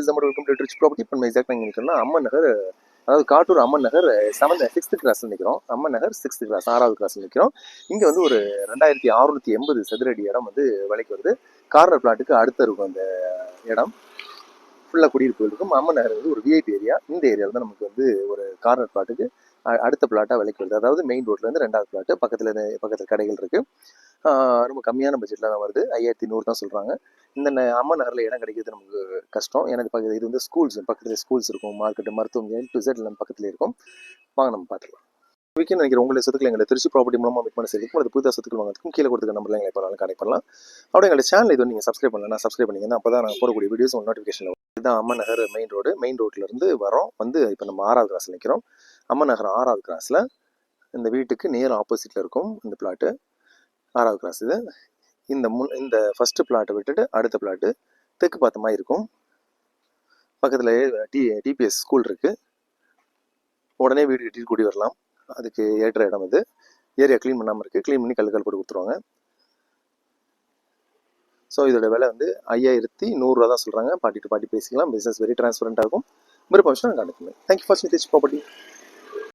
Is நம்ம welcome to Rich property இப்போ நம்ம எக்ஸாக்ட் எங்கே நிற்கிறோம்னா அம்மன் நகர் அதாவது Kattur Amman Nagar seventh sixth class நிற்கிறோம் அம்மன் நகர் சிக்ஸ்த் கிளாஸ் ஆறாவது கிளாஸ் நிற்கிறோம் இங்கே வந்து ஒரு ரெண்டாயிரத்தி அறுநூத்தி எண்பது சதுரடி இடம் வந்து விலைக்கு வருது. கார்னர் பிளாட்டுக்கு அடுத்த இருக்கும் அந்த இடம். ஃபுல்லாக குடியிருப்புகள் இருக்கும். அம்மன் நகர் வந்து ஒரு விஐபி ஏரியா இந்த ஏரியாவில் தான் நமக்கு வந்து ஒரு கார்னர் பிளாட்டுக்கு அடுத்த பிளாட்டாக விலைக்கு வருது. அதாவது மெயின் ரோட்லேருந்து ரெண்டாவது பிளாட்டு பக்கத்தில் பக்கத்தில் கடைகள் இருக்குது ரொம்ப கம்மியான பட்ஜெட்டில் தான் வருது. ஐயாயிரத்தி நூறு தான் சொல்கிறாங்க இந்த ந- அம்மன் நகரில் இடம் கிடைக்கிறது நமக்கு கஷ்டம். எனக்கு பக்கத்து இது வந்து ஸ்கூல்ஸ் பக்கத்தில் ஸ்கூல்ஸ் இருக்கும் மார்க்கெட்டு மருத்துவம் எல் டு எல்லாம் பக்கத்தில் இருக்கும். வாங்க நம்ம பார்த்துக்கலாம் விற்க நினைக்கிற உங்களை சொத்துக்கள் எங்களை திருச்சி ப்ராப்பர்ட்டி மூலமாக விற்பனை செய்திருக்கும் அது புதுசாக சொத்துக்கள் வாங்கிறதுக்கும் கீழே கொடுத்துருக்க நம்பரில் எங்களை பண்ணலாம் கனெக்ட் பண்ணலாம். அப்படியே எங்களை சேனல் இது நீங்கள் சப்ஸ்கிரைப் பண்ணலாம் சப்ஸ்கிரைப் பண்ணிங்கன்னா அப்போ தான் நாங்கள் போடக்கூடிய வீடியோஸ் உங்கள் நோட்டிஃபிகேஷன் இதுதான் Amman Nagar main road main ரோட்லேருந்து வரோம் வந்து இப்போ நம்ம ஆறாவது கிராஸில் நிற்கிறோம் அம்மன் நகர் ஆறாவது கிராஸில் இந்த வீட்டுக்கு நேர் ஆப்போசிட்டில் இருக்கும் இந்த பிளாட்டு ஆறாவது கிராஸ் இது. இந்த முன் இந்த ஃபஸ்ட்டு பிளாட்டை விட்டுட்டு அடுத்த பிளாட்டு தெற்கு பார்த்த மாதிரி இருக்கும். பக்கத்தில் டி டிபிஎஸ் ஸ்கூல் இருக்குது உடனே வீடு கட்டிட்டு கூடி வரலாம். அதுக்கு ஏற்ற இடம் இது. ஏரியா க்ளீன் பண்ணாமல் இருக்குது க்ளீன் பண்ணி கல் கல் போட்டு கொடுத்துருவாங்க. ஸோ இதோட விலை வந்து ஐயாயிரத்தி நூறுரூவா தான் சொல்கிறாங்க பாட்டி டு பாட்டி பேசிக்கலாம். பிஸ்னஸ் வெரி டிரான்ஸ்பரண்ட்டாக இருக்கும். விருப்பம் விஷயம் கான்டாக்ட் பண்ணுங்க தேங்க்யூ ஃபார் ப்ராப்பர்ட்டி